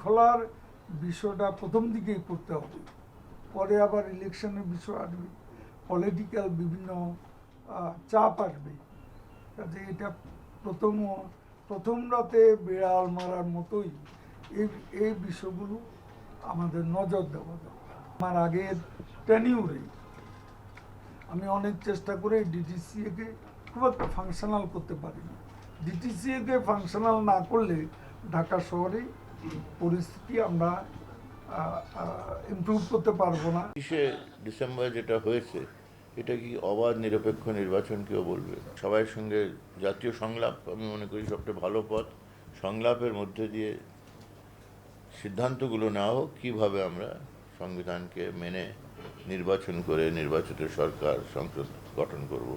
খোলার বিষয়টা প্রথম দিকেই করতে হবে। পরে আবার ইলেকশনের বিষয় আসবে পলিটিক্যাল বিভিন্ন চাপ আসবে। কাজে এটা প্রথম প্রথম রাতে বিড়াল মারার মতোই এই এই বিষয়গুলো আমাদের নজর দেওয়া দরকার। আমার আগের টেনিউরে আমি অনেক চেষ্টা করে ডিটিসিএকে খুব একটা ফাংশনাল করতে পারিনি। ডিটিসিএকে ফাংশনাল না করলে ঢাকা শহরে পরিস্থিতি আমরা ইমপ্রুভ করতে পারব না। তিরিশে ডিসেম্বর যেটা হয়েছে, এটা কি অবাধ নিরপেক্ষ নির্বাচন কেউ বলবে? সবার সঙ্গে জাতীয় সংলাপ, আমি মনে করি সবচেয়ে ভালো পথ, সংলাপের মধ্যে দিয়ে সিদ্ধান্তগুলো নেওয়া হোক, কীভাবে আমরা সংবিধানকে মেনে নির্বাচন করে নির্বাচিত সরকার সংসদ গঠন করব।